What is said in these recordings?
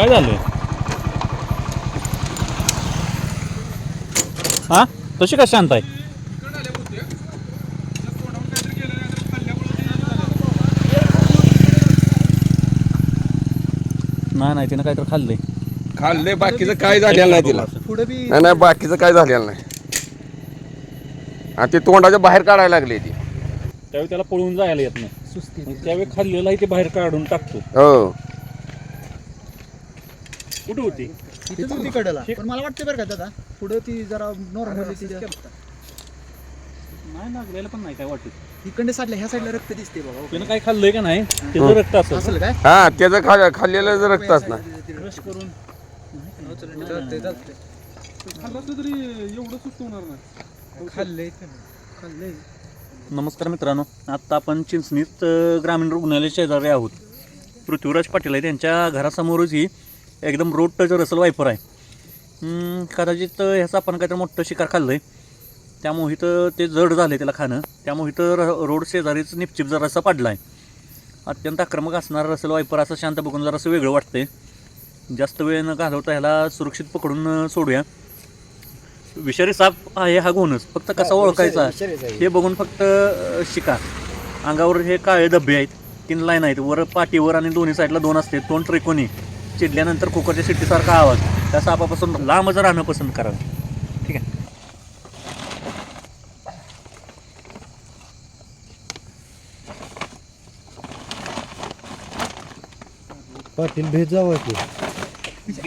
काय झालंय हा? तशी का शांत आहे नाही नाही तिनं काहीतरी खाल्लंय. खाल्ले बाकीचं काय झालेलं नाही तिला. पुढे बी नाही नाही बाकीचं काय झालेलं नाही. आणि ते तोंडाच्या बाहेर काढायला लागले ती. त्यावेळी त्याला पळून जायला येत नाही. सुस्ती मग त्यावेळी खाल्लेलं आहे ते बाहेर काढून टाकतो. हो. कुठे होती? तिथं होती कडेला. पण मला वाटतं बरं का दादा पुढे ती जरा नॉर्मली नाही लागलेलं पण नाही काय वाटत? इकडे साईडला ह्या साईडला रक्त दिसते बघा त्यानं काय खाल्लंय का नाही? त्याचं रक्त असं. असेल काय? हा त्याचं खा खाल्लेलं जर रक्तच ना क्रश करून. खाल्लंय खाल्लंय. नमस्कार मित्रांनो आत्ता आपण चिंचणीत अ, ग्रामीण रुग्णालय शेजारी आहोत. पृथ्वीराज पाटील आहे त्यांच्या घरासमोरच ही एकदम रोड टच रसल वायपर आहे. कदाचित ह्याचं आपण काहीतरी मोठं शिकार खाल्लं आहे त्यामुळे इथं ते जड झालं त्याला खाणं. त्यामुळे इथं र रोड शेजारीच निपचिप जरासा पडला आहे अत्यंत आक्रमक असणारा रसल वायपर असं शांत बघून जरासं वेगळं वाटतंय. जास्त वेळ न घालवता ह्याला सुरक्षित पकडून सोडूया. विषारी साप आहे हा गुणच फक्त कसा ओळखायचा? हे बघून फक्त शिका अंगावर हे काळे धब्बे आहेत. तीन लाईन आहेत. वर पाठीवर आणि दोन्ही साईडला दोन असते. तोंड त्रिकोणी. चिडल्यानंतर कुकरच्या शिट्टीसारखा आवाज. त्या सापापासून लांबच राहणं पसंत करावं. ठीक आहे? पाटील भेट जावं की?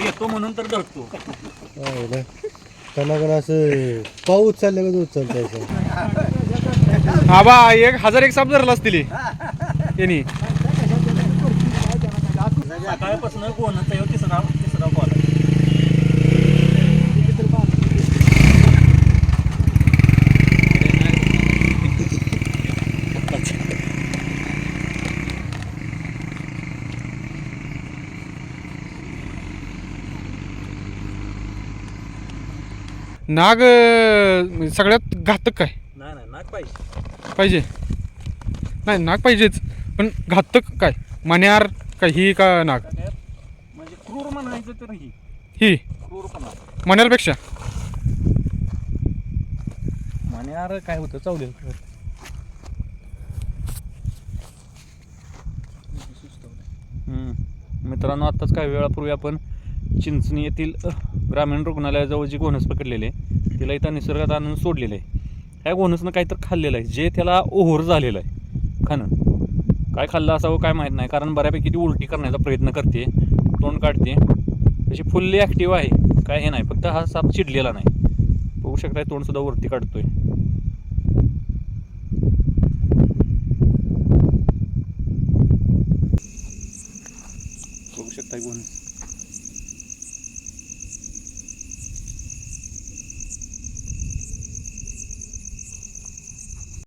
येतो म्हणून तर धरतो. कणाकण असं पाऊस चालल्या का दूध चालतंय आबा एक हजार एक साप धरला असतील यांनी. सकाळपासून कोणाचा येऊ तिसरा तिसरा कॉल नाग अं, सगळ्यात घातक काय? नाही नाही नाक पाहिजे. पाहिजे. नाही नाग पाहिजेच. पण घातक काय? मण्यार काय ही का नाग? म्हणजे क्रूर म्हणायचं तर ही. ही? क्रूरपणा मण्यारपेक्षा? म्हण्यार काय होतं? चावलेल हम्म. मित्रांनो आत्ताच काही वेळापूर्वी आपण चिंचणी येथील ग्रामीण रुग्णालयाजवळ जी घोणस पकडलेली आहे तिला इथं निसर्गात आणून सोडलेलं आहे. ह्या घोणसनं काहीतरी खाल्लेलं आहे जे त्याला ओहोर झालेलं आहे खाणं. काय खाल्लं असावं काय माहीत नाही. कारण बऱ्यापैकी ती उलटी करण्याचा प्रयत्न करते. तोंड काढते. तशी फुल्ली ॲक्टिव्ह आहे. काय हे नाही. फक्त हा साप चिडलेला नाही. बघू शकताय तोंडसुद्धा वरती काढतोय. बघू शकताय कोण?